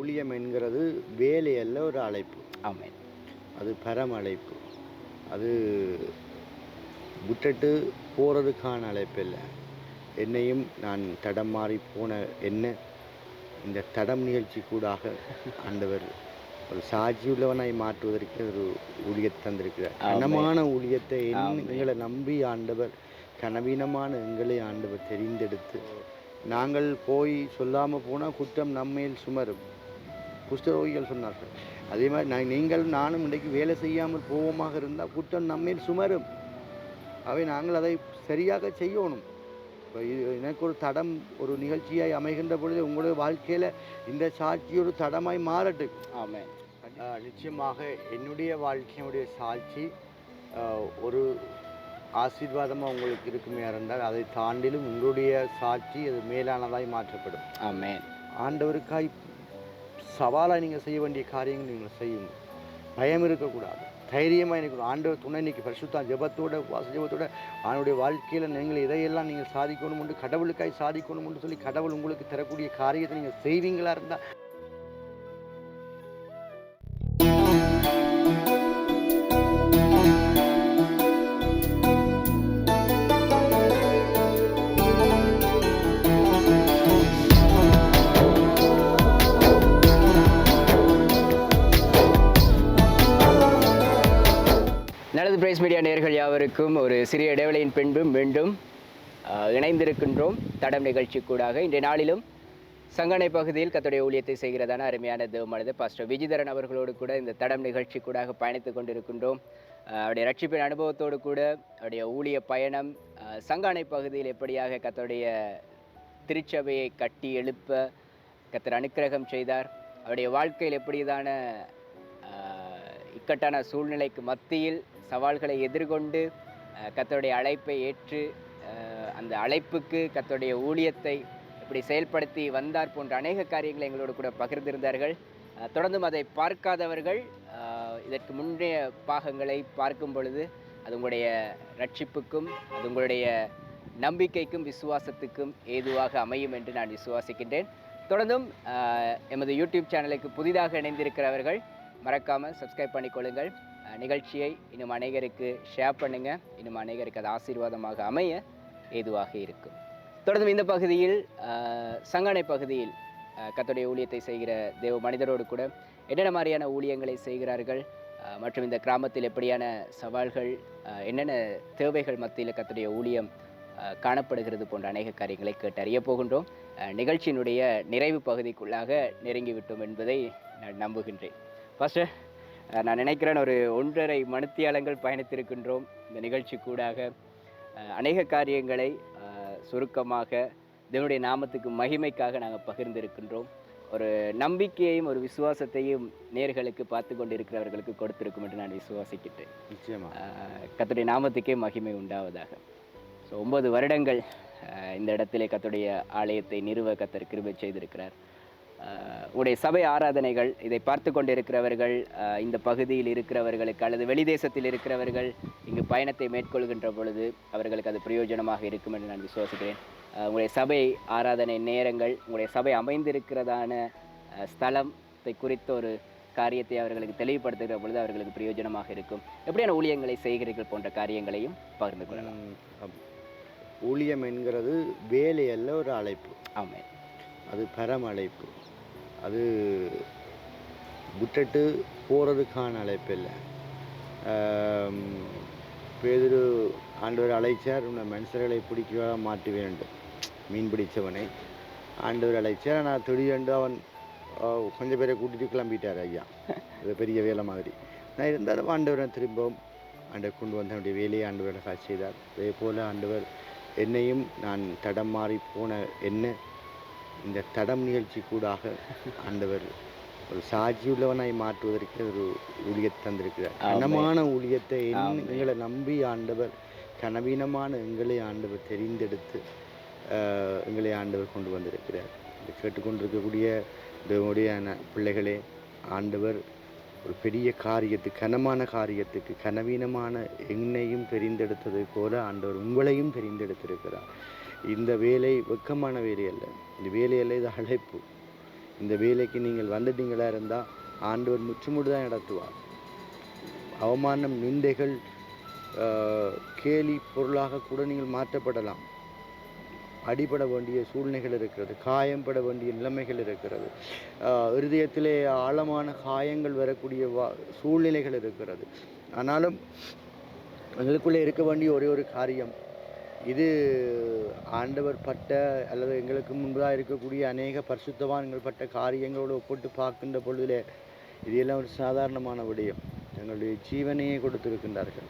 ஊழியம் என்கிறது வேலை அல்ல ஒரு அழைப்பு. ஆமென். அது பரம் அழைப்பு. அது விட்டுட்டு போகிறதுக்கான அழைப்பு இல்லை என்னையும் நான் தடம் மாறி போன என்ன இந்த தடம் நிகழ்ச்சி கூடாக ஆண்டவர் ஒரு சாட்சியுள்ளவனாய் மாற்றுவதற்கு ஒரு ஊழியத்தை தந்திருக்கிறார். கனமான ஊழியத்தை. எங்களை நம்பி ஆண்டவர் கனவீனமான எங்களை ஆண்டவர் தெரிந்தெடுத்து நாங்கள் போய் சொல்லாமல் போனால் குற்றம் நம்மேல் சுமரும். குஷ்டரோகிகள் சொன்னார்கள். அதே மாதிரி நான் நீங்கள் நானும் இன்றைக்கு வேலை செய்யாமல் போவோமாக இருந்தால் குற்றம் நம்மேல் சுமரும். அவை நாங்கள் அதை சரியாக செய்யணும். இப்போ இது எனக்கு ஒரு தடம் ஒரு நிகழ்ச்சியாய் அமைகின்ற பொழுது உங்களுடைய வாழ்க்கையில் இந்த சாட்சி ஒரு தடமாய் மாறட்டும் ஆமென். ஆஹ் நிச்சயமாக என்னுடைய வாழ்க்கையினுடைய சாட்சி ஒரு ஆசீர்வாதமாக உங்களுக்கு இருக்குமே இருந்தால் அதை தாண்டிலும் உங்களுடைய சாட்சி அது மேலானதாய் மாற்றப்படும். ஆமென். ஆண்டவருக்காய் சவாலாக நீங்கள் செய்ய வேண்டிய காரியங்கள் நீங்கள் செய்யுங்க பயம் இருக்கக்கூடாது. தைரியமாக இருக்கணும் ஆண்டவர் துணை இன்னைக்கு பரிசுத்தான் ஜெபத்தோட வாச ஜெபத்தோட அவனுடைய வாழ்க்கையில் நீங்கள் இதையெல்லாம் நீங்கள் சாதிக்கணும் என்று கடவுளுக்காய் சாதிக்கணும் சொல்லி கடவுள் உங்களுக்கு தரக்கூடிய காரியத்தை நீங்கள் செய்வீங்களா இருந்தால் யாவருக்கும் ஒரு சிறிய இடைவெளியின் பின்பும் மீண்டும் இணைந்திருக்கின்றோம். தடம் நிகழ்ச்சி கூடாக இன்றைய நாளிலும் சங்கனை பகுதியில் கத்துடைய ஊழியத்தை செய்கிறதான அருமையான தேவமானது பாஸ்டர் விஜிதரன் அவர்களோடு கூட இந்த தடம் நிகழ்ச்சி கூடாக பயணித்து கொண்டிருக்கின்றோம் அவருடைய ரட்சிப்பின் அனுபவத்தோடு கூட அவருடைய ஊழிய பயணம் சங்கானை பகுதியில் எப்படியாக கத்தோடைய திருச்சபையை கட்டி எழுப்ப கத்தர் அனுக்கிரகம் செய்தார். அவருடைய வாழ்க்கையில் எப்படிதான இக்கட்டான சூழ்நிலைக்கு மத்தியில் சவால்களை எதிர்கொண்டு கத்தோடைய அழைப்பை ஏற்று அந்த அழைப்புக்கு கத்தோடைய ஊழியத்தை இப்படி செயல்படுத்தி வந்தார் போன்ற அநேக காரியங்களை எங்களோடு கூட பகிர்ந்திருந்தார்கள். தொடர்ந்தும் அதை பார்க்காதவர்கள் இதற்கு முந்தைய பாகங்களை பார்க்கும் பொழுது அது உங்களுடைய ரட்சிப்புக்கும் அது உங்களுடைய நம்பிக்கைக்கும் விசுவாசத்துக்கும் ஏதுவாக அமையும் என்று நான் விசுவாசிக்கின்றேன். தொடர்ந்தும் எமது யூடியூப் சேனலுக்கு புதிதாக இணைந்திருக்கிறவர்கள் மறக்காமல் சப்ஸ்கிரைப் பண்ணிக்கொள்ளுங்கள். நிகழ்ச்சியை இன்னும் அநேகருக்கு ஷேர் பண்ணுங்க. இன்னும் அநேகருக்கு அது ஆசீர்வாதமாக அமைய ஏதுவாக இருக்கும். தொடர்ந்து இந்த பகுதியில் சங்கனை சங்கானை பகுதியில் கத்துடைய ஊழியத்தை செய்கிற தேவ மனிதரோடு கூட என்னென்ன மாதிரியான ஊழியங்களை செய்கிறார்கள் மற்றும் இந்த கிராமத்தில் எப்படியான சவால்கள் என்னென்ன தேவைகள் மத்தியில் கத்துடைய ஊழியம் காணப்படுகிறது போன்ற அநேக காரியங்களை கேட்டறிய போகின்றோம். நிகழ்ச்சியினுடைய நிறைவு பகுதிக்குள்ளாக நெருங்கிவிட்டோம் என்பதை நான் நம்புகின்றேன். ஃபஸ்ட்டு நான் நினைக்கிறேன் ஒரு ஒன்றரை மணித்தியாலங்கள் பயணித்திருக்கின்றோம். இந்த நிகழ்ச்சி கூடாக அநேக காரியங்களை சுருக்கமாக தேவனுடைய நாமத்துக்கு மகிமைக்காக நாங்கள் பகிர்ந்திருக்கின்றோம். ஒரு நம்பிக்கையையும் ஒரு விசுவாசத்தையும் நேர்களுக்கு பார்த்து கொண்டு இருக்கிறவர்களுக்கு கொடுத்திருக்கும் என்று நான் விசுவாசிக்கிட்டேன் நிச்சயமா. ஆஹ் கர்த்தருடைய நாமத்துக்கே மகிமை உண்டாவதாக. ஸோ ஒன்பது வருடங்கள் இந்த இடத்திலே கர்த்தருடைய ஆலயத்தை நிறுவ கத்தர் கிருபை செய்திருக்கிறார். உடைய சபை ஆராதனைகள் இதை பார்த்து கொண்டிருக்கிறவர்கள் இந்த பகுதியில் இருக்கிறவர்களுக்கு அல்லது வெளிதேசத்தில் இருக்கிறவர்கள் இங்கு பயணத்தை மேற்கொள்கின்ற பொழுது அவர்களுக்கு அது பிரயோஜனமாக இருக்கும் என்று நான் விசுவாசிக்கிறேன். உங்களுடைய சபை ஆராதனை நேரங்கள் உங்களுடைய சபை அமைந்திருக்கிறதான ஸ்தலத்தை குறித்த ஒரு காரியத்தை அவர்களுக்கு தெளிவுபடுத்துகிற பொழுது அவர்களுக்கு பிரயோஜனமாக இருக்கும். எப்படியான ஊழியங்களை செய்கிறீர்கள் போன்ற காரியங்களையும் பகிர்ந்து கொள்ளலாம். ஊழியம் என்கிறது வேலை அல்ல ஒரு அழைப்பு. ஆமென். அது பரம் அழைப்பு அது விட்டுட்டு போகிறதுக்கான அழைப்பு இல்லை. ஆம், ஆண்டவர் அழைச்சார் உன்னை மனுஷர்களை பிடிக்க மாற்ற வேண்டும் மீன் பிடித்தவனை ஆண்டவர் அழைச்சார். நான் திடீரென்று அவன் கொஞ்சம் பேரை கூட்டிட்டு கிளம்பிட்டார் ஐயா. அது பெரிய வேலை மாதிரி. நான் இருந்தாலும் ஆண்டவரை திரும்பவும் ஆண்டவர் கொண்டு வந்து அவனுடைய வேலையை ஆண்டவர் காட்சி செய்தார். அதே போல் ஆண்டவர் என்னையும் நான் தடம் மாறி போன என்ன இந்த தடம் நிகழ்ச்சி கூடாக ஆண்டவர் ஒரு சாட்சியுள்ளவனாய் மாற்றுவதற்கு ஒரு ஊழியத்தை தந்திருக்கிறார். கனமான ஊழியத்தை. எங்களை நம்பி ஆண்டவர் கனவீனமான எங்களை ஆண்டவர் தெரிந்தெடுத்து எங்களை ஆண்டவர் கொண்டு வந்திருக்கிறார் கேட்டுக்கொண்டிருக்கக்கூடிய தேவனுடைய பிள்ளைகளே ஆண்டவர் ஒரு பெரிய காரியத்துக்கு கனமான காரியத்துக்கு கனவீனமான என்னையும் தெரிந்தெடுத்ததை போல ஆண்டவர் உங்களையும் தெரிந்தெடுத்திருக்கிறார் இந்த வேலை வெக்கமான வேலை அல்ல இந்த வேலையில் இது அழைப்பு. இந்த வேலைக்கு நீங்கள் வந்துட்டீங்களா இருந்தால் ஆண்டவர் முற்றுமுடி தான் நடத்துவார். அவமானம் நிந்தைகள் கேலி பொருளாக கூட நீங்கள் மாற்றப்படலாம். அடிபட வேண்டிய சூழ்நிலைகள் இருக்கிறது காயம்பட வேண்டிய நிலைமைகள் இருக்கிறது. இருதயத்திலே ஆழமான காயங்கள் வரக்கூடிய வா சூழ்நிலைகள் இருக்கிறது. ஆனாலும் எங்களுக்குள்ளே இருக்க வேண்டிய ஒரே ஒரு காரியம் இது ஆண்டவர் பட்ட அல்லது எங்களுக்கு முன்பதாக இருக்கக்கூடிய அநேக பரிசுத்தவான்கள் பட்ட காரியங்களோடு ஒப்பிட்டு பார்க்கின்ற பொழுதிலே இது எல்லாம் ஒரு சாதாரணமான விடயம். எங்களுடைய ஜீவனையே கொடுத்திருக்கின்றார்கள்.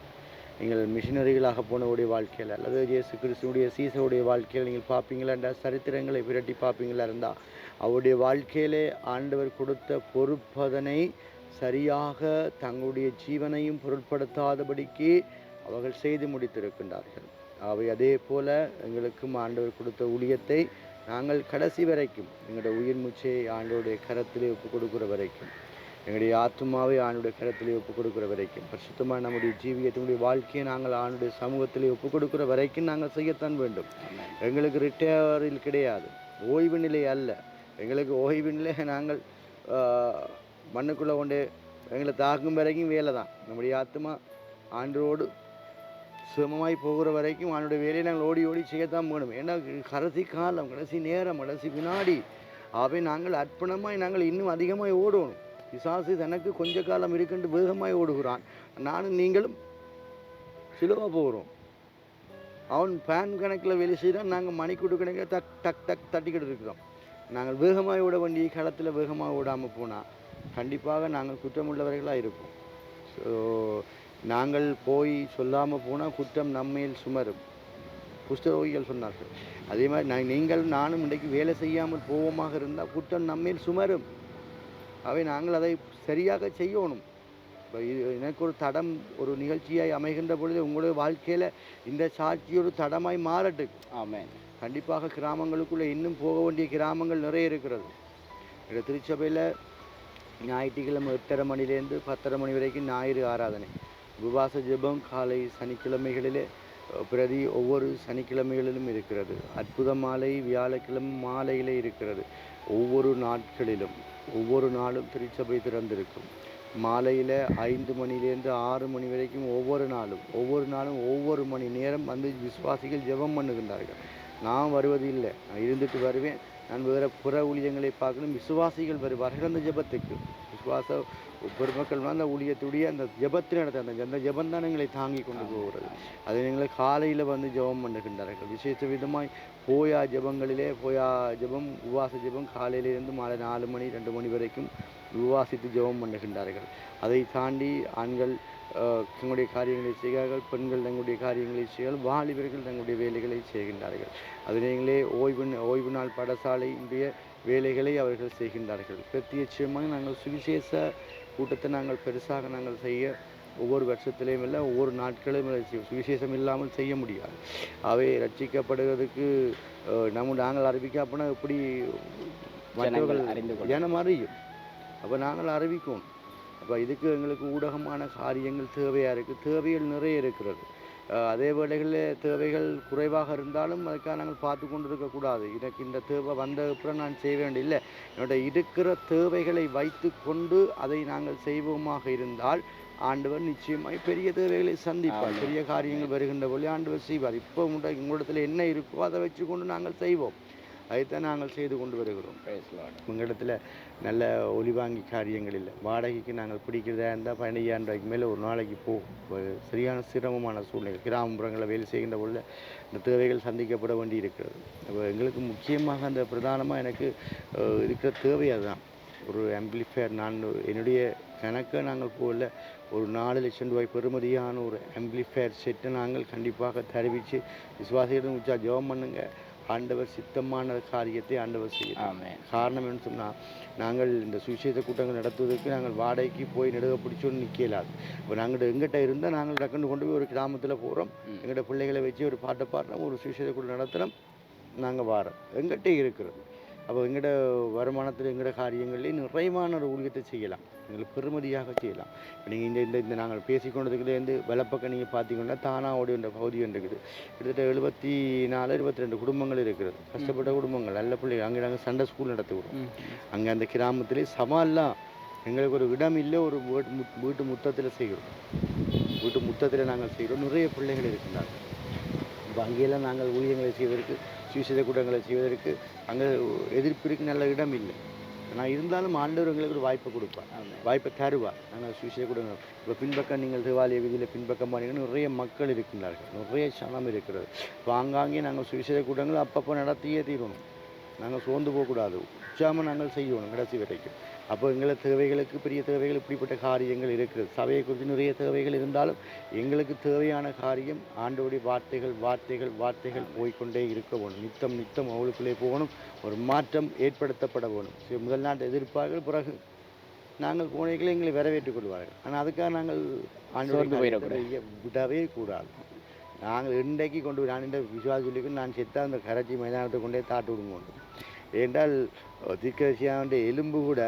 நீங்கள் மிஷினரிகளாக போனவுடைய வாழ்க்கையில் அல்லது இயேசு கிறிஸ்துடைய சீசவுடைய வாழ்க்கையில் நீங்கள் பார்ப்பீங்களா என்றால் சரித்திரங்களை விரட்டி பார்ப்பீங்களா இருந்தால் அவருடைய வாழ்க்கையிலே ஆண்டவர் கொடுத்த பொறுப்பதனை சரியாக தங்களுடைய ஜீவனையும் பொருட்படுத்தாதபடிக்கு அவர்கள் செய்து முடித்திருக்கின்றார்கள். அவை அதே போல எங்களுக்கும் ஆண்டவர் கொடுத்த ஊழியத்தை நாங்கள் கடைசி வரைக்கும் எங்களுடைய உயிர் மூச்சை ஆண்டவருடைய கரத்திலே ஒப்புக் கொடுக்கிற வரைக்கும் எங்களுடைய ஆத்மாவை ஆண்டுடைய கரத்திலே ஒப்புக் கொடுக்கிற வரைக்கும் பரிசுத்தமாக நம்முடைய ஜீவியத்தினுடைய வாழ்க்கையை நாங்கள் ஆண்டுடைய சமூகத்திலே ஒப்புக் கொடுக்கிற வரைக்கும் நாங்கள் செய்யத்தான் வேண்டும். எங்களுக்கு ரிட்டையரில் கிடையாது ஓய்வு நிலை அல்ல. எங்களுக்கு ஓய்வு நிலை நாங்கள் மண்ணுக்குள்ளே கொண்டு எங்களை தாக்கும் வரைக்கும் வேலை தான் நம்முடைய ஆத்மா ஆண்டோடு சுகமாய் போகிற வரைக்கும் அவனுடைய வேலையை நாங்கள் ஓடி ஓடி செய்யத்தான் போகணும் ஏன்னா கடைசி காலம் கடைசி நேரம் கடைசி வினாடி ஆகவே நாங்கள் அர்ப்பணமாய் நாங்கள் இன்னும் அதிகமாய் ஓடணும். பிசாசு தனக்கு கொஞ்ச காலம் இருக்குண்டு வேகமாய் ஓடுகிறான். நானும் நீங்களும் சிலுவாக போகிறோம். அவன் பேன் கணக்கில் வேலை செய்தால் நாங்கள் மணிக்கூட்டு கணக்கில் டக் டக் டக் தட்டிக்கிட்டு இருக்கிறோம். நாங்கள் வேகமாய் ஓட வேண்டிய களத்தில் வேகமாக ஓடாமல் போனால் கண்டிப்பாக நாங்கள் குற்றமுள்ளவர்களாக இருப்போம். ஸோ நாங்கள் போய் சொல்லாமல் போனால் குற்றம் நம்மேல் சுமரும். புஸ்தகங்கள் சொன்னார்கள். அதே மாதிரி நான் நீங்கள் நானும் இன்றைக்கு வேலை செய்யாமல் போவோமாக இருந்தால் குற்றம் நம்மேல் சுமரும். அவை நாங்கள் அதை சரியாக செய்யணும். இப்போ இது எனக்கு ஒரு தடம் ஒரு நிகழ்ச்சியாய் அமைகின்ற பொழுது உங்களுடைய வாழ்க்கையில் இந்த சாட்சி ஒரு தடமாய் மாறட்டு ஆமென். கண்டிப்பாக கிராமங்களுக்குள்ளே இன்னும் போக வேண்டிய கிராமங்கள் நிறைய இருக்கிறது. இந்த திருச்சபையில் ஞாயிற்றுக்கிழமை எட்டரை மணிலேருந்து பத்தரை மணி வரைக்கும் ஞாயிறு ஆராதனை. உபவாச ஜெபம் காலை சனிக்கிழமைகளிலே பிரதி ஒவ்வொரு சனிக்கிழமைகளிலும் இருக்கிறது. அற்புத மாலை வியாழக்கிழமை மாலையிலே இருக்கிறது. ஒவ்வொரு நாட்களிலும் ஒவ்வொரு நாளும் திருச்சபை திறந்திருக்கும். மாலையில் ஐந்து மணிலேருந்து ஆறு மணி வரைக்கும் ஒவ்வொரு நாளும் ஒவ்வொரு நாளும் ஒவ்வொரு மணி நேரம் வந்து விசுவாசிகள் ஜெபம் பண்ணுகின்றார்கள். நான் வருவது இல்லை. நான் இருந்துட்டு வருவேன். நான் வேறு புற ஊழியங்களை பார்க்கணும். விசுவாசிகள் வருவார்கள் அந்த ஜெபத்துக்கு. விசுவாச பெருமக்கள் அந்த ஊழியத்துடைய அந்த ஜெபத்தில் நடத்த அந்த அந்த ஜெபம் தான் எங்களை தாங்கி கொண்டு போகிறது. அது எங்களை காலையில் வந்து ஜெபம் பண்ணுகின்றார்கள். விசேஷ விதமாய் போயா ஜெபங்களிலே போயா ஜெபம் உபவாச ஜெபம் காலையிலிருந்து மாலை நாலு மணி ரெண்டு மணி வரைக்கும் உபவாசித்து ஜெபம் பண்ணுகின்றார்கள். அதை தாண்டி ஆண்கள் தங்களுடைய காரியங்களை செய்கிறார்கள் பெண்கள் தங்களுடைய காரியங்களை செய்கிறார்கள் வாலிபர்கள் தங்களுடைய வேலைகளை செய்கின்றார்கள். அதிலே ஓய்வு ஓய்வு நாள் பாடசாலையினுடைய வேலைகளை அவர்கள் செய்கின்றார்கள். பிரத்யட்சமாக நாங்கள் சுவிசேஷ கூட்டத்தை நாங்கள் பெருசாக நாங்கள் செய்ய ஒவ்வொரு வருஷத்திலையும் இல்லை ஒவ்வொரு நாட்களையும் சுவிசேஷம் இல்லாமல் செய்ய முடியாது. அவை ரட்சிக்கப்படுவதற்கு நம்ம நாங்கள் அறிவிக்காப்போனா எப்படி மற்றவர்கள் ஜனம் அறியும். அப்போ நாங்கள் அறிவிக்கணும் அப்போ இதுக்கு எங்களுக்கு ஊடகமான காரியங்கள் தேவையாக இருக்குது தேவைகள் நிறைய இருக்கிறது. அதே வேளைகளில் தேவைகள் குறைவாக இருந்தாலும் அதுக்காக நாங்கள் பார்த்து கொண்டு இருக்கக்கூடாது எனக்கு இந்த தேவை வந்த அப்புறம் நான் செய்ய வேண்டிய இல்லை. என்னோட இருக்கிற தேவைகளை வைத்து கொண்டு அதை நாங்கள் செய்வோமாக இருந்தால் ஆண்டவர் நிச்சயமாய் பெரிய தேவைகளை சந்திப்பார். பெரிய காரியங்கள் வருகின்ற பொழுது ஆண்டவர் செய்வார். இப்போ உங்களோட உங்களிடத்தில் என்ன இருக்கோ அதை வச்சு கொண்டு நாங்கள் செய்வோம். அதைத்தான் நாங்கள் செய்து கொண்டு வருகிறோம். உங்களிடத்தில் நல்ல ஒலிவாங்கி காரியங்கள் இல்லை. வாடகைக்கு நாங்கள் பிடிக்கிறதா இருந்தால் பதினையாயிரம் ரூபாய்க்கு மேலே ஒரு நாளைக்கு போகும் சரியான சிரமமான சூழ்நிலை. கிராமப்புறங்களில் வேலை செய்கின்ற பொழுது இந்த தேவைகள் சந்திக்கப்பட வேண்டி இருக்கிறது. அப்போ எங்களுக்கு முக்கியமாக அந்த பிரதானமாக எனக்கு இருக்கிற தேவை அதுதான். ஒரு ஆம்பிளிஃபையர் நான் என்னுடைய கணக்கை நாங்கள் போகல ஒரு நாலு லட்சம் ரூபாய் பெறுமதியான ஒரு ஆம்பிளிஃபையர் செட்டை நாங்கள் கண்டிப்பாக தெரிவித்து விசுவாசிகளும் உச்சா ஜெபம் பண்ணுங்க. ஆண்டவர் சித்தமான காரியத்தை ஆண்டவர் செய்யும் ஆமென். காரணம் என்ன சொன்னால் நாங்கள் இந்த சுவிசேஷ கூட்டங்கள் நடத்துவதற்கு நாங்கள் வாடகைக்கு போய் நடுக பிடிச்சோன்னு நிற்கலாது இப்போ நாங்கள் எங்கிட்ட இருந்தால் நாங்கள் டக்குன்னு கொண்டு போய் ஒரு கிராமத்தில் போகிறோம் ம். எங்கிட்ட பிள்ளைகளை வச்சு ஒரு பாட்டை பாடுறோம். ஒரு சுவிசேஷ கூட்டம் நடத்துகிறோம் நாங்கள் வாரோம். எங்கிட்ட இருக்கிறது அப்போ எங்களோட வருமானத்தில் எங்களோட காரியங்கள்லேயும் நிறைவான ஒரு ஊழியத்தை செய்யலாம். எங்களுக்கு பெருமதியாக செய்யலாம். நீங்கள் இந்த இந்த இந்த நாங்கள் பேசிக்கொண்டதுக்குலேருந்து வெள்ளப்பக்கம் நீங்கள் பார்த்தீங்கன்னா தானாவோடைய இந்த பகுதி ஒன்று இருக்குது கிட்டத்தட்ட எழுபத்தி நாலு இருபத்தி ரெண்டு குடும்பங்கள் இருக்கிறது. கஷ்டப்பட்ட குடும்பங்கள். நல்ல பிள்ளைகள். அங்கே நாங்கள் சண்டை ஸ்கூல் நடத்துகிறோம். அங்கே அந்த கிராமத்திலே சவால்லாம் எங்களுக்கு ஒரு இடம் இல்லை ஒரு வீட்டு முத்தத்தில் செய்கிறோம். வீட்டு முத்தத்தில் நாங்கள் செய்கிறோம். நிறைய பிள்ளைகள் இருக்கின்றார்கள். இப்போ அங்கெல்லாம் நாங்கள் ஊழியங்களை செய்வதற்கு சுவிசேஷ கூட்டங்களை செய்வதற்கு அங்கே எதிர்ப்பிற்கு நல்ல இடம் இல்லை. ஆனால் இருந்தாலும் ஆண்டவர் எங்களுக்கு ஒரு வாய்ப்பை கொடுப்பார். வாய்ப்பை தருவார். நாங்கள் சுவிசேஷ கூட்டங்கள் இப்போ பின்பக்கம் நீங்கள் தேவாலய வீதியில் பின்பக்கம் போனீங்கன்னா நிறைய மக்கள் இருக்கின்றார்கள். நிறைய சனம் இருக்கிறது. இப்போ ஆங்காங்கே நாங்கள் சுவிசேஷ கூட்டங்கள் அப்பப்போ நடத்தியே தீரணும். நாங்கள் சோர்ந்து போகக்கூடாது. உற்சாகமாக நாங்கள் செய்யணும் கடைசி வரைக்கும். அப்போ எங்களை தேவைகளுக்கு பெரிய தேவைகள் இப்படிப்பட்ட காரியங்கள் இருக்கிறது. சபையை குறித்து நிறைய தேவைகள் இருந்தாலும் எங்களுக்கு தேவையான காரியம் ஆண்டோடைய வார்த்தைகள் வார்த்தைகள் வார்த்தைகள் போய்க்கொண்டே இருக்க வேணும். நித்தம் நித்தம் அவளுக்குள்ளே போகணும். ஒரு மாற்றம் ஏற்படுத்தப்பட வேணும். முதல் நாட்டு எதிர்ப்பார்கள். பிறகு நாங்கள் கோணைகளை எங்களை வரவேற்றுக் கொள்வார்கள். ஆனால் அதுக்காக நாங்கள் ஆண்டோடைய விடவே கூடாது. நாங்கள் இன்றைக்கு கொண்டு நான் இந்த விசுவாசிகளுக்கு நான் செத்தா அந்த கரைச்சி மைதானத்தை கொண்டே தாட்டு விடுங்க ஏன்றால் திக்கரசியாண்ட எலும்பு கூட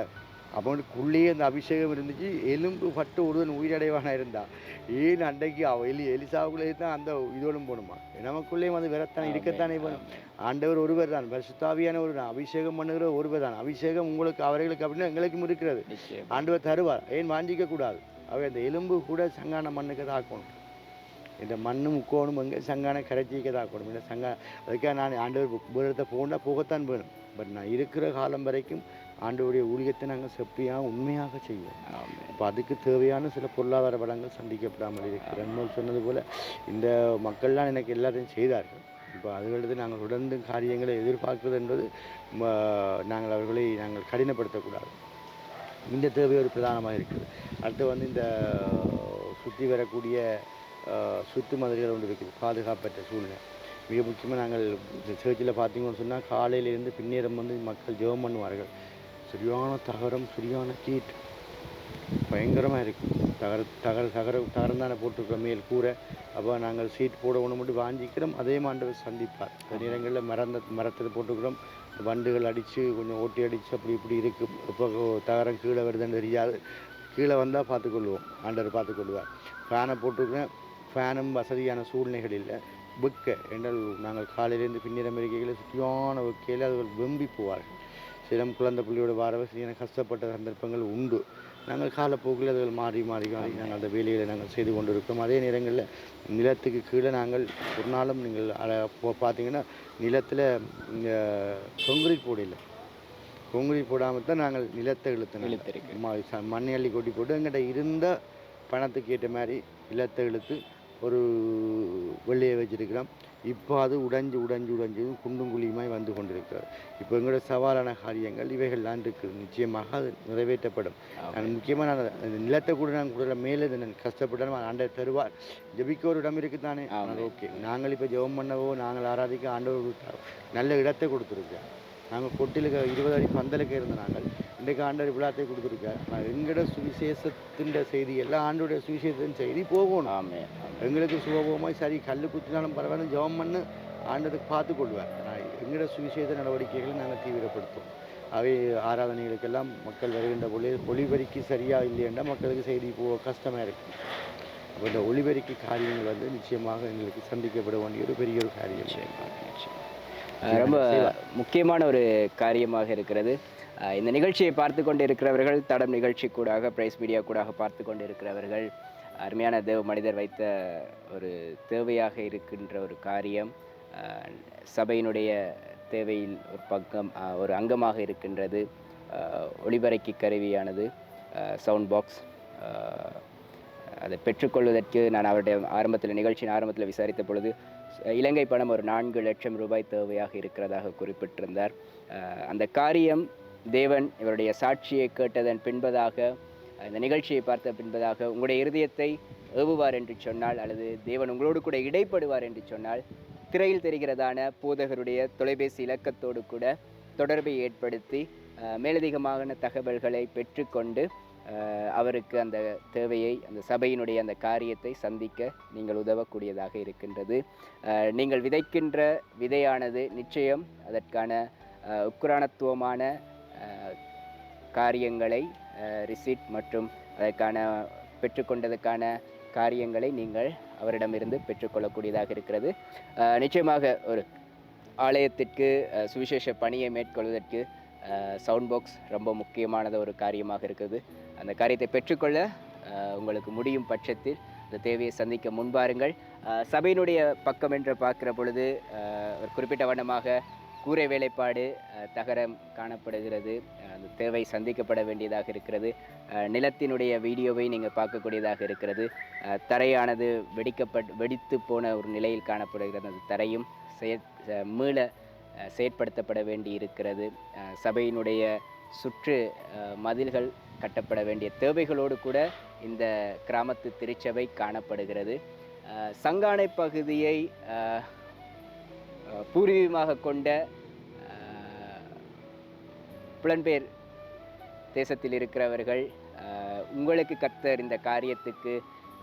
அவனுக்குள்ளேயே அந்த அபிஷேகம் இருந்துச்சு. எலும்பு பட்டு ஒருவன் உயிரடைவானா இருந்தா ஏன் அன்றைக்கு அவ எலி எலிசாவுக்குள்ளே தான் அந்த இதோடும் போகணுமா நமக்குள்ளேயும் அது வரத்தான் இருக்கத்தானே வேணும் ஆண்டவர் ஒருவர் தான் பரிசுத்தாவியான ஒரு அபிஷேகம் பண்ணுகிற ஒருவர் தான் அபிஷேகம் உங்களுக்கு அவர்களுக்கு அப்படின்னா எங்களுக்கும் இருக்கிறது. ஆண்டவர் தருவார். ஏன் வாஞ்சிக்க கூடாது அவை அந்த எலும்பு கூட சங்கான மண்ணுக்கு தாக்கணும் இந்த மண்ணு முக்கோணும் எங்கே சங்கான கரைச்சிக்க தாக்கணும் இந்த சங்கா அதுக்காக நான் ஆண்டவர் உபரத்தை போனால் போகத்தான் வேணும். பட் நான் இருக்கிற காலம் வரைக்கும் ஆண்டவருடைய ஊழியத்தை நாங்கள் செப்பியாக உண்மையாக செய்வோம். அப்போ அதுக்கு தேவையான சில பொருளாதார வளங்கள் சந்திக்கப்படாமல் இருக்கிற சொன்னது போல் இந்த மக்கள்லாம் எனக்கு எல்லாத்தையும் செய்தார்கள். இப்போ அதுகளுக்கு நாங்கள் தொடர்ந்து காரியங்களை எதிர்பார்க்கிறது என்பது நாங்கள் அவர்களை நாங்கள் கடினப்படுத்தக்கூடாது. இந்த தேவை ஒரு பிரதானமாக இருக்குது அடுத்து வந்து இந்த சுற்றி வரக்கூடிய சுத்து மதில்கள் ஒன்று இருக்குது. பாதுகாப்பற்ற சூழ்நிலை. மிக முக்கியமாக நாங்கள் இந்த சேர்ச்சில் பார்த்தீங்கன்னு சொன்னால் காலையிலேருந்து பின்னேரம் வந்து மக்கள் ஜெபம் பண்ணுவார்கள். சரியான தகரம் சரியான கீட். பயங்கரமாக இருக்கும் தகர தகர தகர தகரம் தானே போட்டிருக்கோம் மேல் கூரை. அப்போ நாங்கள் சீட் போட ஒன்று மட்டும் வாங்கிக்கிறோம் அதே மாண்டவர் சந்திப்பார். சில நேரங்களில் மரந்த மரத்தில் போட்டுக்கிறோம் வண்டுகள் அடித்து கொஞ்சம் ஓட்டி அடித்து அப்படி இப்படி இருக்கும் இப்போ தகரம் கீழே வருதுன்னு தெரியாது. கீழே வந்தால் பார்த்துக்கொள்வோம். ஆண்டவர் பார்த்துக்கொள்வார். ஃபேனை போட்டிருக்கிறேன். ஃபேனும் வசதியான சூழ்நிலைகள் இல்லை வெக்க என்றால் நாங்கள் காலையிலேருந்து பின்னிரம் இருக்கையில் சுற்றியான வெக்கையில் அவர்கள் வெம்பி போவார்கள். சிலம் குழந்தை புள்ளியோட வாரவ சரியான கஷ்டப்பட்ட சந்தர்ப்பங்கள் உண்டு. நாங்கள் காலப்போக்கில் அதுகள் மாறி மாறி மாறி நாங்கள் அந்த வேலைகளை நாங்கள் செய்து கொண்டு இருக்கோம் அதே நேரங்களில் நிலத்துக்கு கீழே நாங்கள் ஒரு நாளும் நீங்கள் பார்த்தீங்கன்னா நிலத்தில் கொங்கிரீட் போடல. கொங்கிரீட் போடாமல் தான் நாங்கள் நிலத்தை ச- மண்ணை அள்ளி கொட்டி போட்டு எங்கிட்ட இருந்த பணத்துக்கு ஏற்ற மாதிரி நிலத்தை இழுத்து ஒரு வெள்ளையை வச்சிருக்கிறோம். இப்போ அது உடைஞ்சு உடைஞ்சு உடைஞ்சு குண்டும் குழியுமாய் வந்து கொண்டிருக்கிறது. இப்போ எங்களோட சவாலான காரியங்கள் இவைகள்லாம் இருக்குது நிச்சயமாக அது நிறைவேற்றப்படும். நான் முக்கியமாக நான் அந்த நிலத்தை கூட நான் கூட மேலே நான் கஷ்டப்பட்டாலும் ஆண்டவர் தருவார். ஜெபிக்க ஒரு இடம் இருக்குதானே? ஆமாம். ஓகே. நாங்கள் இப்போ ஜெபம் பண்ணவோ நாங்கள் ஆராதிக்க ஆண்டவர். நல்ல இடத்தை கொடுத்துருக்கேன் நாங்கள் கொட்டிலுக்கு இருபது அடி பந்தலுக்கு இருந்த நாங்கள் இன்றைக்கு ஆண்டவர் விழாத்தை கொடுத்துருக்கார் ஆனால் எங்களோட சுவிசேஷத்தின் செய்தி எல்லாம் ஆண்டோட சுவிசேஷத்தின் செய்தி போகணும். ஆமே எங்களுக்கு சுகபோகமாக சரி கல் குத்தினாலும் பரவாயில்ல ஜெபம் பண்ணு ஆண்டதுக்கு பார்த்து கொள்வார் ஆனால் எங்களோட சுவிசேஷ நடவடிக்கைகளை நாங்கள் தீவிரப்படுத்துவோம். அவை ஆராதனைகளுக்கெல்லாம் மக்கள் வருகின்ற பொழி ஒளிபரிக்கு சரியாக இல்லையென்றால் மக்களுக்கு செய்தி போக கஷ்டமாக இருக்கும் அப்போ இந்த ஒளிபரிக்கு காரியங்கள் வந்து நிச்சயமாக எங்களுக்கு சந்திக்கப்பட வேண்டிய ஒரு பெரிய ஒரு காரியம். ரொம்ப முக்கியமான ஒரு காரியமாக இருக்கிறது. இந்த நிகழ்ச்சியை பார்த்து கொண்டு இருக்கிறவர்கள் தடம் நிகழ்ச்சி கூடாக பிரைஸ் மீடியா கூடாக பார்த்து கொண்டு இருக்கிறவர்கள் அருமையான தேவ மனிதர் வைத்த ஒரு தேவையாக இருக்கின்ற ஒரு காரியம் சபையினுடைய தேவையில் ஒரு பக்கம் ஒரு அங்கமாக இருக்கின்றது அஹ் ஒளிபரக்கி கருவியானது சவுண்ட் பாக்ஸ் அதை பெற்றுக்கொள்வதற்கு நான் அவருடைய ஆரம்பத்தில் நிகழ்ச்சியின் ஆரம்பத்தில் விசாரித்த பொழுது இலங்கை பணம் ஒரு நான்கு லட்சம் ரூபாய் தேவையாக இருக்கிறதாக குறிப்பிட்டிருந்தார். அந்த காரியம் தேவன் இவருடைய சாட்சியை கேட்டதன் பின்பதாக இந்த நிகழ்ச்சியை பார்த்த பின்பதாக உங்களுடைய இருதயத்தை ஏவுவார் என்று சொன்னால் அல்லது தேவன் உங்களோடு கூட இடைப்படுவார் என்று சொன்னால் திரையில் தெரிகிறதான போதகருடைய தொலைபேசி இலக்கத்தோடு கூட தொடர்பை ஏற்படுத்தி மேலதிகமான தகவல்களை பெற்றுக்கொண்டு அவருக்கு அந்த தேவையை அந்த சபையினுடைய அந்த காரியத்தை சந்திக்க நீங்கள் உதவக்கூடியதாக இருக்கின்றது. நீங்கள் விதைக்கின்ற விதையானது நிச்சயம் அதற்கான உக்குராணத்துவமான காரியங்களை ரிசிட் மற்றும் அதற்கான பெற்றுக்கொண்டதுக்கான காரியங்களை நீங்கள் அவரிடமிருந்து பெற்றுக்கொள்ளக்கூடியதாக இருக்கிறது. நிச்சயமாக ஒரு ஆலயத்திற்கு சுவிசேஷ பணியை மேற்கொள்வதற்கு சவுண்ட் பாக்ஸ் ரொம்ப முக்கியமானது ஒரு காரியமாக இருக்குது. அந்த காரியத்தை பெற்றுக்கொள்ள உங்களுக்கு முடியும் பட்சத்தில் அந்த தேவையை சந்திக்க முன்பாருங்கள் சபையினுடைய பக்கம் என்று பார்க்குற பொழுது ஒரு குறிப்பிட்ட வண்ணமாக கூரை வேலைப்பாடு தகரம் காணப்படுகிறது. அந்த தேவை சந்திக்கப்பட வேண்டியதாக இருக்கிறது. நிலத்தினுடைய வீடியோவை நீங்கள் பார்க்கக்கூடியதாக இருக்கிறது. தரையானது வெடிக்கப்பட் வெடித்து போன ஒரு நிலையில் காணப்படுகிறது. அந்த தரையும் செயற் மீள செயற்படுத்தப்பட வேண்டி இருக்கிறது. சபையினுடைய சுற்று மதில்கள் கட்டப்பட வேண்டிய தேவைகளோடு கூட இந்த கிராமத்து திருச்சபை காணப்படுகிறது. சங்கானை பகுதியை பூர்வீகமாக கொண்ட புலன்பெயர் தேசத்தில் இருக்கிறவர்கள் உங்களுக்கு கத்தர் இந்த காரியத்துக்கு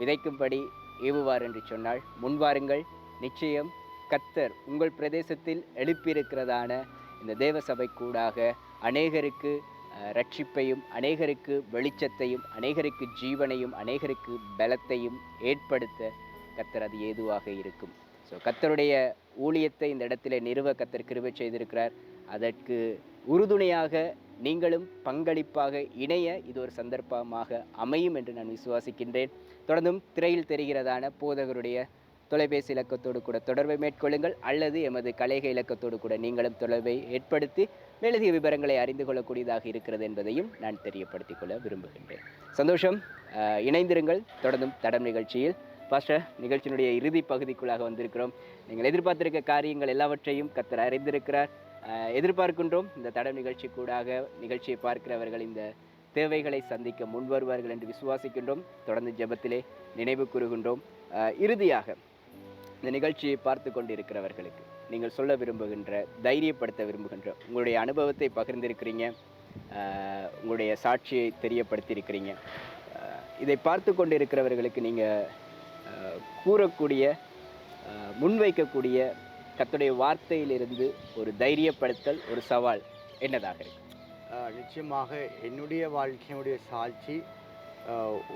விதைக்கும்படி ஏவுவார் என்று சொன்னால் முன்வாருங்கள். நிச்சயம் கத்தர் உங்கள் பிரதேசத்தில் எழுப்பியிருக்கிறதான இந்த தேவ சபை கூடாக அநேகருக்கு ரட்சிப்பையும் அநேகருக்கு வெளிச்சத்தையும் அநேகருக்கு ஜீவனையும் அநேகருக்கு பலத்தையும் ஏற்படுத்த கத்தர் அது ஏதுவாக இருக்கும். ஸோ கத்தருடைய ஊழியத்தை இந்த இடத்துல நிறுவ கத்தர் கிருவை செய்திருக்கிறார். அதற்கு உறுதுணையாக நீங்களும் பங்களிப்பாக இணைய இது ஒரு சந்தர்ப்பமாக அமையும் என்று நான் விசுவாசிக்கின்றேன். தொடர்ந்தும் திரையில் தெரிகிறதான போதகருடைய தொலைபேசி இலக்கத்தோடு கூட தொடர்பை மேற்கொள்ளுங்கள். அல்லது எமது கலைக இலக்கத்தோடு கூட நீங்களும் தொடர்பை ஏற்படுத்தி மேலதிக விவரங்களை அறிந்து கொள்ளக்கூடியதாக இருக்கிறது என்பதையும் நான் தெரியப்படுத்திக் கொள்ள விரும்புகின்றேன். சந்தோஷம் இணைந்திருங்கள். தொடர்ந்தும் தடம் நிகழ்ச்சியில் பாஸ்டர் நிகழ்ச்சியினுடைய இறுதி பகுதிக்குள்ளாக வந்திருக்கிறோம். நீங்கள் எதிர்பார்த்திருக்க காரியங்கள் எல்லாவற்றையும் கத்தர் அறிந்திருக்கிறார். எதிர்பார்க்கின்றோம் இந்த தடம் நிகழ்ச்சி கூடாக நிகழ்ச்சியை பார்க்கிறவர்கள் இந்த தேவைகளை சந்திக்க முன்வருவார்கள் என்று விசுவாசிக்கின்றோம். தொடர்ந்து ஜெபத்திலே நினைவு கூறுகின்றோம். இறுதியாக இந்த நிகழ்ச்சியை பார்த்து கொண்டிருக்கிறவர்களுக்கு நீங்கள் சொல்ல விரும்புகின்ற தைரியப்படுத்த விரும்புகின்ற உங்களுடைய அனுபவத்தை பகிர்ந்திருக்கிறீங்க. உங்களுடைய சாட்சியை தெரியப்படுத்தியிருக்கிறீங்க. இதை பார்த்து கொண்டிருக்கிறவர்களுக்கு நீங்கள் கூறக்கூடிய முன்வைக்கக்கூடிய கர்த்தருடைய வார்த்தையிலிருந்து ஒரு தைரியப்படுத்தல் ஒரு சவால் என்னதாக இருக்கு? நிச்சயமாக என்னுடைய வாழ்க்கையினுடைய சாட்சி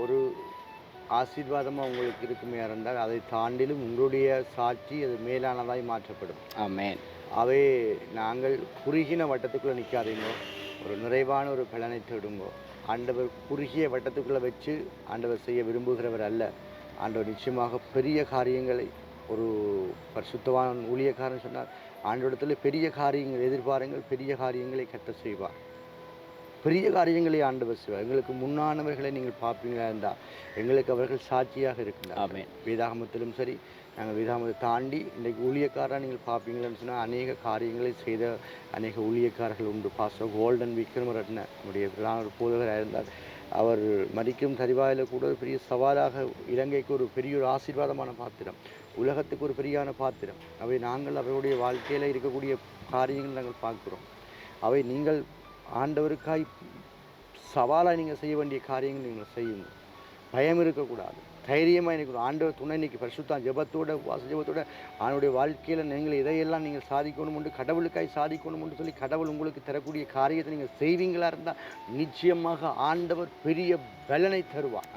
ஒரு ஆசீர்வாதமாக உங்களுக்கு இருக்குமே இருந்தால் அதை தாண்டிலும் உங்களுடைய சாட்சி அது மேலானதாய் மாற்றப்படும். ஆமென். அவை நாங்கள் குறுகின வட்டத்துக்குள்ளே நிற்காதீங்க ஒரு நிறைவான ஒரு பலனை தேடுங்கோ. ஆண்டவர் குறுகிய வட்டத்துக்குள்ளே வச்சு ஆண்டவர் செய்ய விரும்புகிறவர் அல்ல. ஆண்டவர் நிச்சயமாக பெரிய காரியங்களை ஒரு பரிசுத்தவான் ஊழியக்காரன் சொன்னார் ஆண்டவரிடத்தில் பெரிய காரியங்கள் எதிர்பாருங்கள் பெரிய காரியங்களை கட்ட செய்வார். பெரிய காரியங்களை ஆண்டவர் செய்வார். எங்களுக்கு முன்னானவர்களை நீங்கள் பார்ப்பீங்களா இருந்தால் எங்களுக்கு அவர்கள் சாட்சியாக இருக்கின்றார் வேதாகமத்திலும் சரி நாங்கள் வேதாகமத்தை தாண்டி இன்றைக்கு ஊழியக்காரராக நீங்கள் பார்ப்பீங்களேன்னு சொன்னால் அநேக காரியங்களை செய்த அநேக ஊழியக்காரர்கள் உண்டு. பாஸ்டர் கோல்டன் விக்ரமரட்ன நம்முடைய பிரதான ஒரு போதகராக இருந்தார். அவர் மதிக்கும் தரிவாயில் கூட ஒரு பெரிய சவாலாக இலங்கைக்கு ஒரு பெரிய ஒரு ஆசீர்வாதமான பாத்திரம் உலகத்துக்கு ஒரு பெரியான பாத்திரம். அவை நாங்கள் அவருடைய வாழ்க்கையில் இருக்கக்கூடிய காரியங்கள் நாங்கள் பார்க்குறோம். அவை நீங்கள் ஆண்டவருக்காய் சவாலாக நீங்கள் செய்ய வேண்டிய காரியங்கள் நீங்கள் செய்யுங்க பயம் இருக்கக்கூடாது. தைரியமாக இருக்கணும் ஆண்டவர் துணை நிற்க பரிசுத்தான் ஜெபத்தோட வாச ஜெபத்தோட அவனுடைய வாழ்க்கையில் நீங்கள் இதையெல்லாம் நீங்கள் சாதிக்கணும் உண்டு கடவுளுக்காய் சாதிக்கணும் என்று சொல்லி கடவுள் உங்களுக்கு தரக்கூடிய காரியத்தை நீங்கள் செய்வீங்களா இருந்தால் நிச்சயமாக ஆண்டவர் பெரிய பலனை தருவார்.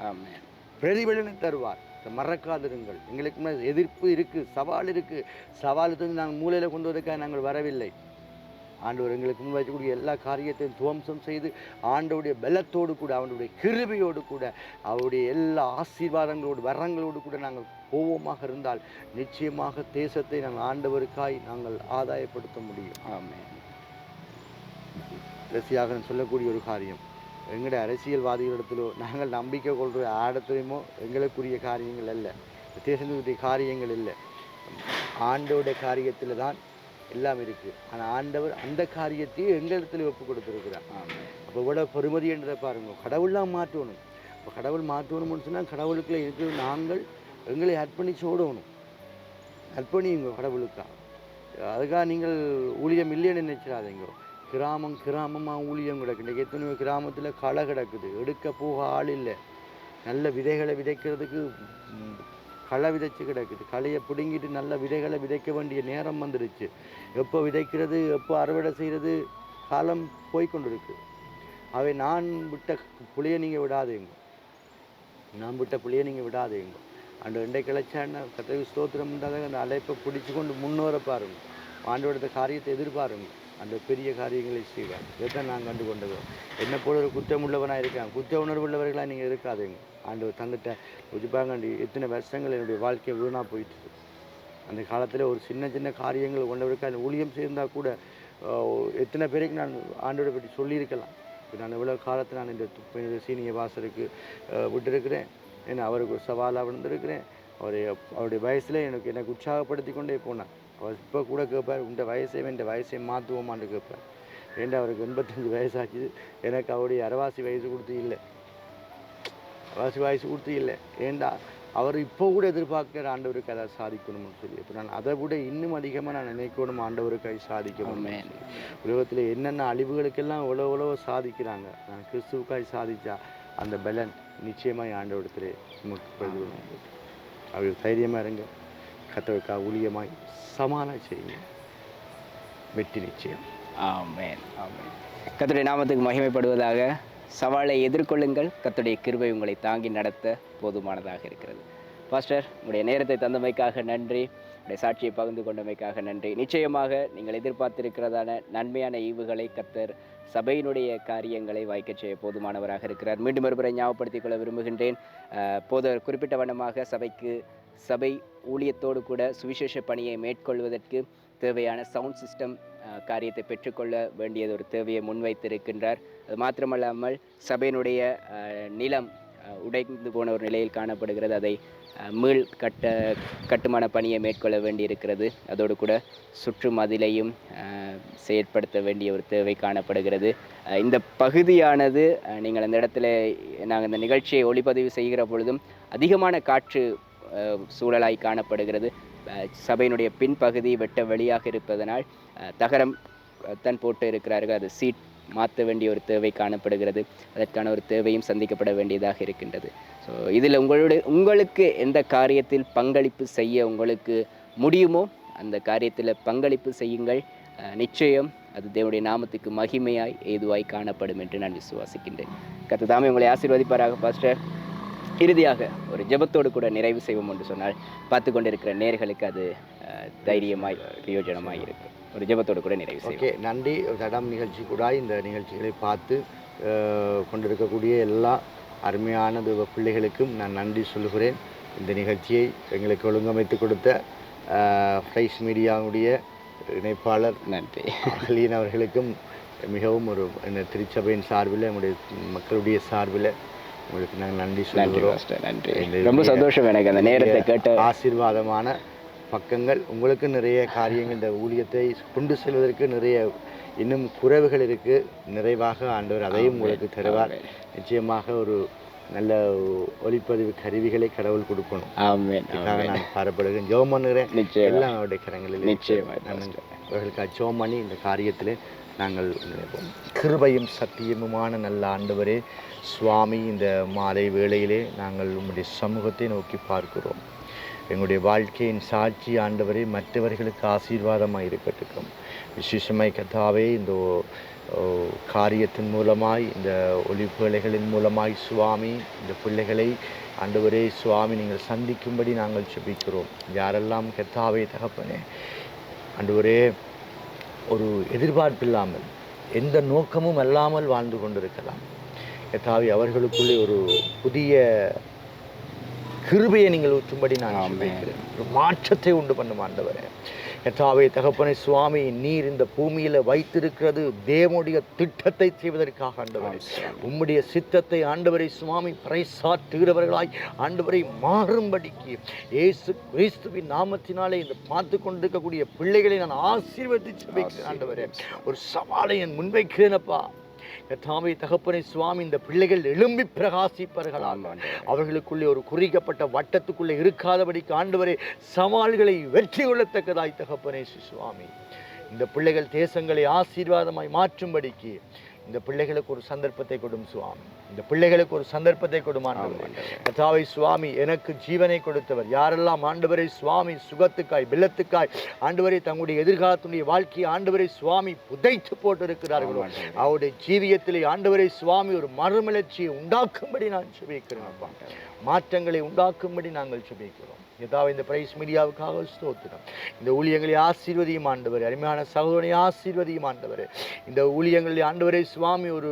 பிரதிபலனை தருவார். மறக்காதிருங்கள். எங்களுக்கு எதிர்ப்பு இருக்குது சவால் இருக்குது சவால் தந்து நாங்கள் மூலையில் கொண்டு வருவதற்காக நாங்கள் வரவில்லை. ஆண்டவர் எங்களுக்கு முன் வைக்கக்கூடிய எல்லா காரியத்தையும் துவம்சம் செய்து ஆண்டவுடைய பலத்தோடு கூட அவனுடைய கிருபையோடு கூட அவருடைய எல்லா ஆசீர்வாதங்களோடு வரங்களோடு கூட நாங்கள் கோபமாக இருந்தால் நிச்சயமாக தேசத்தை நாங்கள் ஆண்டவருக்காய் நாங்கள் ஆதாயப்படுத்த முடியும். ஆமே கடைசியாக சொல்லக்கூடிய ஒரு காரியம். எங்களுடைய அரசியல்வாதிகளிடத்திலோ நாங்கள் நம்பிக்கை கொள்கிற ஆடத்திலுமோ எங்களுக்குரிய காரியங்கள் அல்ல. தேசத்துடைய காரியங்கள் இல்லை. ஆண்டோட காரியத்தில் தான் எல்லாம் இருக்குது ஆனால் ஆண்டவர் அந்த காரியத்தையும் எங்களிடத்தில் ஒப்பு கொடுத்துருக்கிறார். அப்போ விட பெருமதி என்றதை பாருங்க. கடவுள்லாம் மாற்றணும். இப்போ கடவுள் மாற்றணும்னு சொன்னால் கடவுளுக்குள்ள இருக்கிற நாங்கள் எங்களை அர்ப்பணிச்சு ஓடணும் அர்ப்பணியுங்க கடவுளுக்காக அதுக்காக நீங்கள் ஊழியம் இல்லைன்னு நினைச்சிடாதீங்க. கிராமம் கிராமமாக ஊழியம் கிடக்கு. இன்றைக்கு எத்தனையோ கிராமத்தில் களை கிடக்குது. எடுக்க போக ஆள் இல்லை. நல்ல விதைகளை விதைக்கிறதுக்கு களை விதைச்சு கிடக்குது. களையை பிடுங்கிட்டு நல்ல விதைகளை விதைக்க வேண்டிய நேரம் வந்துடுச்சு. எப்போ விதைக்கிறது எப்போ அறுவடை செய்கிறது காலம் போய்கொண்டிருக்கு அவை நான் விட்ட புளியை நீங்கள் விடாதேங்க. நான் விட்ட புளியை நீங்கள் விடாதேங்க. அந்த ரெண்டை கிளச்சான கத்தவி ஸ்தோத்திரம் உண்டாக அந்த அழைப்பை பிடிச்சி கொண்டு முன்னோர பாருங்க. ஆண்டோட காரியத்தை எதிர்பாருங்க. அந்த பெரிய காரியங்களை செய்வார். இதைத்தான் நான் கண்டு கொண்டது என்னை போல ஒரு குற்றம் உள்ளவனாக இருக்கேன். குற்ற உணர்வு உள்ளவர்களாக நீங்கள் இருக்காதுங்க. ஆண்டவர் தந்துட்ட உஜிப்பாங்கண்டி எத்தனை வருஷங்கள் என்னுடைய வாழ்க்கையை வீணாக போயிட்டு அந்த காலத்தில் ஒரு சின்ன சின்ன காரியங்கள் கொண்டவருக்கு அந்த ஊழியம் சேர்ந்தால் கூட எத்தனை பேருக்கு நான் ஆண்டோட பற்றி சொல்லியிருக்கலாம். இப்போ நான் எவ்வளோ காலத்தை நான் இந்த து- சீனிய வாசருக்கு விட்டுருக்கிறேன். ஏன்னா அவருக்கு ஒரு சவாலாக விழுந்திருக்கிறேன். அவருடைய அவருடைய வயசில் எனக்கு எனக்கு உற்சாகப்படுத்தி கொண்டே போனேன் அவர் இப்போ கூட கேட்பார் உண்ட வயசை இந்த வயசை மாற்றுவோமான்னு கேட்பார் ஏண்டா அவருக்கு எண்பத்தஞ்சு வயசாச்சு? எனக்கு அவருடைய அரவாசி வயசு கொடுத்து இல்லை. அரவாசி வயசு கொடுத்து இல்லை. ஏண்டா? அவர் இப்போ கூட எதிர்பார்க்கிற ஆண்டவருக்கு அதை சாதிக்கணும்னு சொல்லி. இப்போ நான் அதை விட இன்னும் அதிகமாக நான் நினைக்கணும் ஆண்டவருக்கு அதை சாதிக்கணும். உலகத்தில் என்னென்ன அழிவுகளுக்கெல்லாம் எவ்வளோ எவ்வளோ சாதிக்கிறாங்க. நான் கிறிஸ்துவுக்காய் சாதிச்சா அந்த பலன் நிச்சயமாக ஆண்டவரத்தில் நமக்கு அவர் தைரியமாக இருங்க. கத்தவுக்காக ஊழியமாய் சமாளம் செய்யுங்க. வெற்றி நிச்சயம். ஆமேன் ஆமேன். கத்துடைய நாமத்துக்கு மகிமைப்படுவதாக சவாலை எதிர்கொள்ளுங்கள். கத்துடைய கிருபை உங்களை தாங்கி நடத்த போதுமானதாக இருக்கிறது. பாஸ்டர் உங்களுடைய நேரத்தை தந்தமைக்காக நன்றி. உடைய சாட்சியை பகிர்ந்து கொண்டமைக்காக நன்றி. நிச்சயமாக நீங்கள் எதிர்பார்த்திருக்கிறதான நன்மையான ஈவுகளை கத்தர் சபையினுடைய காரியங்களை வாய்க்கச் செய்ய போதுமானவராக இருக்கிறார். மீண்டும் ஒருமுறை ஞாபகப்படுத்திக் கொள்ள விரும்புகின்றேன். போத குறிப்பிட்ட வண்ணமாக சபைக்கு சபை ஊழியத்தோடு கூட சுவிசேஷ பணியை மேற்கொள்வதற்கு தேவையான சவுண்ட் சிஸ்டம் காரியத்தை பெற்றுக்கொள்ள வேண்டியது ஒரு தேவையை முன்வைத்திருக்கின்றார். அது மாத்திரமல்லாமல் சபையினுடைய நிலம் உடைந்து போன ஒரு நிலையில் காணப்படுகிறது. அதை மீள் கட்ட கட்டுமான பணியை மேற்கொள்ள வேண்டியிருக்கிறது. அதோடு கூட சுற்று மதிலையும் செயற்படுத்த வேண்டிய ஒரு தேவை காணப்படுகிறது. இந்த பகுதியானது நீங்கள் அந்த இடத்துல நாங்கள் இந்த நிகழ்ச்சியை ஒளிப்பதிவு செய்கிற பொழுதும் அதிகமான காற்று சூழலாய் காணப்படுகிறது. சபையினுடைய பின்பகுதி வெட்ட வெளியாக இருப்பதனால் தகரம் தன் போட்டு இருக்கிறார்கள். அது சீட் மாற்ற வேண்டிய ஒரு தேவை காணப்படுகிறது. அதற்கான ஒரு தேவையும் சந்திக்கப்பட வேண்டியதாக இருக்கின்றது. ஸோ இதில் உங்களுடைய உங்களுக்கு எந்த காரியத்தில் பங்களிப்பு செய்ய உங்களுக்கு முடியுமோ அந்த காரியத்தில் பங்களிப்பு செய்யுங்கள். நிச்சயம் அது தேவனுடைய நாமத்துக்கு மகிமையாய் ஏதுவாய் காணப்படும் என்று நான் விசுவாசிக்கின்றேன். கத்து தாமே உங்களை ஆசீர்வதிப்பாராக பாஸ்டர். இறுதியாக ஒரு ஜெபத்தோடு கூட நிறைவு செய்வோம் என்று சொன்னால் பார்த்து கொண்டிருக்கிற நேர்களுக்கு அது தைரியமாய் பிரயோஜனமாய் இருக்கும். ஒரு ஜெபத்தோடு கூட நிறைவு செய்வோம். ஓகே நன்றி தடம் நிகழ்ச்சி கூட இந்த நிகழ்ச்சிகளை பார்த்து கொண்டிருக்கக்கூடிய எல்லா அருமையான பிள்ளைகளுக்கும் நான் நன்றி சொல்லுகிறேன். இந்த நிகழ்ச்சியை எங்களுக்கு ஒழுங்கமைத்து கொடுத்த ஃப்ரைஸ் மீடியாவுடைய இணைப்பாளர் நன்றி. அகலியன் அவர்களுக்கும் மிகவும் ஒரு இந்த திருச்சபையின் சார்பில் நம்முடைய மக்களுடைய சார்பில் உங்களுக்கு நாங்கள் நன்றி சொல்கிறோம் நன்றி. ரொம்ப சந்தோஷம் எனக்கு அந்த நேரத்தை கேட்ட. ஆசீர்வாதமான பக்கங்கள் உங்களுக்கு நிறைய காரியங்கள் இந்த ஊழியத்தை கொண்டு செல்வதற்கு நிறைய இன்னும் குறைவுகள் இருக்கு. நிறைவாக ஆண்டவர் அதையும் உங்களுக்கு தருவார். நிச்சயமாக ஒரு நல்ல ஒளிப்பதிவு கருவிகளை கடவுள் கொடுக்கணும். ஆமென் நான் பாரப்படுகிறேன். ஜெபம் பண்ணுகிறேன். எல்லாம் அவருடைய கரங்களில் நான் அவர்களுக்கு ஜெபம் பண்ணி இந்த காரியத்தில் நாங்கள் நினைப்போம் கிருபையும் சத்தியமுமான நல்ல ஆண்டவரே சுவாமி இந்த மாலை வேளையிலே நாங்கள் உங்களுடைய சமூகத்தை நோக்கி பார்க்கிறோம். எங்களுடைய வாழ்க்கையின் சாட்சி ஆண்டவரே மற்றவர்களுக்கு ஆசீர்வாதமாக இருக்கட்டும் விசேஷமாய் கதாவே இந்த காரியத்தின் மூலமாய் இந்த ஒளிப்புலைகளின் மூலமாய் சுவாமி இந்த பிள்ளைகளை ஆண்டவரே சுவாமி நீங்கள் சந்திக்கும்படி நாங்கள் செபிக்கிறோம் யாரெல்லாம் கத்தாவே தகப்பனே ஆண்டவரே ஒரு எதிர்பார்ப்பில்லாமல் எந்த நோக்கமும் அல்லாமல் வாழ்ந்து கொண்டிருக்கலாம். கத்தாவே அவர்களுக்குள்ளே ஒரு புதிய கிருபையை நீங்கள் ஊற்றும்படி நான். ஒரு மாற்றத்தை உண்டு பண்ணும் ஆண்டவரே. கத்தாவே தகப்பனை சுவாமி நீர் இந்த பூமியில வைத்திருக்கிறது தேவனுடைய திட்டத்தை செய்வதற்காக ஆண்டவரே. உம்முடைய சித்தத்தை ஆண்டவரை சுவாமி பறைசாற்றுகிறவர்களாய் ஆண்டவரை மாறும்படிக்கு இயேசு கிறிஸ்துவின் நாமத்தினாலே இந்த பார்த்து கொண்டிருக்கக்கூடிய பிள்ளைகளை நான் ஜெபிக்கிறேன் ஆண்டவரே. ஒரு சவாலை என் முன்வைக்கிறேனப்பா. கர்த்தாவே தகப்பனை சுவாமி இந்த பிள்ளைகள் எழும்பி பிரகாசிப்பார்களாக அவர்களுக்குள்ளே ஒரு குறிக்கப்பட்ட வட்டத்துக்குள்ளே இருக்காதபடிக்கு ஆண்டவரே சவால்களை வெற்றி கொள்ளத்தக்கதாய் தகப்பனே சுவாமி. இந்த பிள்ளைகள் தேசங்களை ஆசீர்வாதமாய் மாற்றும்படிக்கு இந்த பிள்ளைகளுக்கு ஒரு சந்தர்ப்பத்தை கொடும் சுவாமி. இந்த பிள்ளைகளுக்கு ஒரு சந்தர்ப்பத்தை கொடும் ஆண்டவரே. கர்த்தாவை சுவாமி எனக்கு ஜீவனை கொடுத்தவர். யாரெல்லாம் ஆண்டவரை சுவாமி சுகத்துக்காய் பில்லத்துக்காய் ஆண்டவரை தங்களுடைய எதிர்காலத்துடைய வாழ்க்கையை ஆண்டவரை சுவாமி புதைத்து போட்டிருக்கிறார்களோ அவருடைய ஜீவியத்திலே ஆண்டவரை சுவாமி ஒரு மறுமலர்ச்சியை உண்டாக்கும்படி நான் சுபிக்கிறேன் மாற்றங்களை உண்டாக்கும்படி நாங்கள் சுபிக்கிறோம் ஏதாவது இந்த பிரைஸ் மீடியாவுக்காக ஸ்தோத்திரம் இந்த ஊழியங்களை ஆசீர்வதியும் ஆண்டவர் அருமையான சகோதரனை ஆசீர்வதியும் ஆண்டவர் இந்த ஊழியங்களில் ஆண்டவரை சுவாமி ஒரு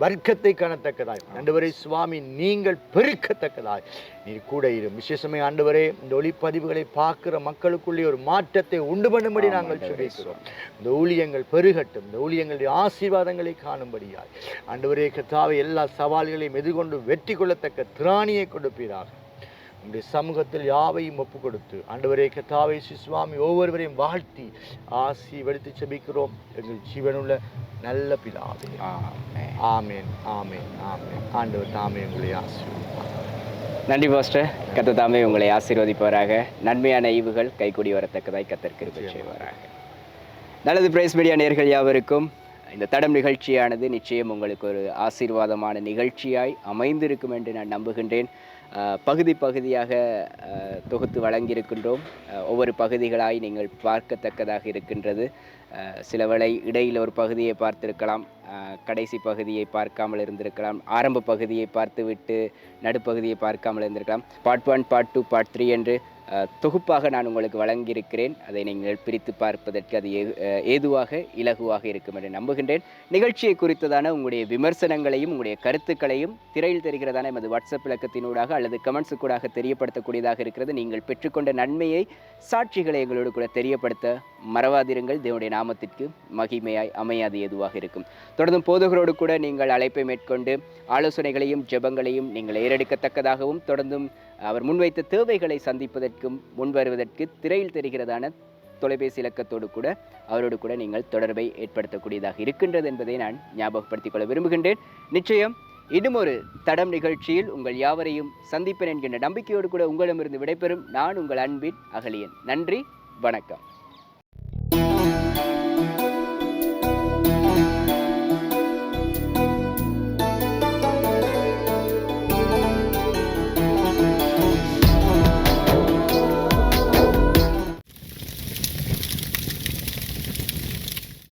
வர்க்கத்தை காணத்தக்கதாய் ஆண்டவரை சுவாமி நீங்கள் பெருக்கத்தக்கதாய் நீர் கூட இரும் விசேஷமே ஆண்டவரே இந்த ஒளிப்பதிவுகளை பார்க்கிற மக்களுக்குள்ளே ஒரு மாற்றத்தை உண்டு பண்ணும்படி நாங்கள் சுபிக்கிறோம் இந்த ஊழியங்கள் பெருகட்டும் இந்த ஊழியங்களுடைய ஆசீர்வாதங்களை காணும்படியாய் ஆண்டவரே கத்தாவை எல்லா சவால்களையும் எதிர்கொண்டு வெற்றி கொள்ளத்தக்க திராணியை கொடுப்பீராக உங்களுடைய சமூகத்தில் யாவையும் ஒப்பு கொடுத்து ஆண்டவரே கத்தாவை சுவாமி ஒவ்வொருவரையும் வாழ்த்தி ஆசீர்வதித்து செபிக்கிறோம். எங்கள் ஜீவனுள்ள நல்ல பிதாவே. ஆமென். ஆமென் ஆமென் ஆண்டவர் தாமே உங்களை ஆசீர்வதிப்பார் நன்றி பாஸ்டர். கத்த தாமே உங்களை ஆசீர்வதிப்பவராக நன்மையான ஈவுகள் கைகூடி வரத்தக்கதாய் கத்தற்கு செய்வாராக. நல்லது பிரைஸ் மீடியா நேர்கள் யாவருக்கும் இந்த தடம் நிகழ்ச்சியானது நிச்சயம் உங்களுக்கு ஒரு ஆசீர்வாதமான நிகழ்ச்சியாய் அமைந்திருக்கும் என்று நான் நம்புகின்றேன். பகுதி பகுதியாக தொகுத்து வழங்கியிருக்கின்றோம். ஒவ்வொரு பகுதிகளாய் நீங்கள் பார்க்கத்தக்கதாக இருக்கின்றது. சிலவேளை இடையில் ஒரு பகுதியை பார்த்திருக்கலாம். கடைசி பகுதியை பார்க்காமல் இருந்திருக்கலாம். ஆரம்ப பகுதியை பார்த்துவிட்டு நடுப்பகுதியை பார்க்காமல் இருந்திருக்கலாம். Part one part two part three என்று தொகுப்பாக நான் உங்களுக்கு வழங்கியிருக்கிறேன். அதை நீங்கள் பிரித்து பார்ப்பதற்கு அது ஏதுவாக இலகுவாக இருக்கும் என்று நம்புகின்றேன். நிகழ்ச்சியை குறித்ததான உங்களுடைய விமர்சனங்களையும் உங்களுடைய கருத்துக்களையும் திரையில் தெரிகிறதான எமது வாட்ஸ்அப் இலக்கத்தினூடாக அல்லது கமெண்ட்ஸுக்கூடாக தெரியப்படுத்தக்கூடியதாக இருக்கிறது. நீங்கள் பெற்றுக்கொண்ட நன்மையை சாட்சிகளை எங்களோடு கூட தெரியப்படுத்த மறவாதிருங்கள். தேவனுடைய நாமத்திற்கு மகிமையாய் அமையாது எதுவாக இருக்கும். தொடர்ந்தும் போதகரோடு கூட நீங்கள் அழைப்பை மேற்கொண்டு ஆலோசனைகளையும் ஜெபங்களையும் நீங்கள் ஏறெடுக்கத்தக்கதாகவும் தொடர்ந்தும் அவர் முன்வைத்த தேவைகளை சந்திப்பதற்கும் முன்வருவதற்கு திரையில் தெரிகிறதான தொலைபேசி இலக்கத்தோடு கூட அவரோடு கூட நீங்கள் தொடர்பை ஏற்படுத்தக்கூடியதாக இருக்கின்றது என்பதை நான் ஞாபகப்படுத்திக் கொள்ள விரும்புகின்றேன். நிச்சயம் இன்னும் ஒரு தடம் நிகழ்ச்சியில் உங்கள் யாவரையும் சந்திப்பேன் என்கின்ற நம்பிக்கையோடு கூட உங்களிடமிருந்து விடைபெறும் நான் உங்கள் அன்பின் அகலியன். நன்றி வணக்கம். Thank you.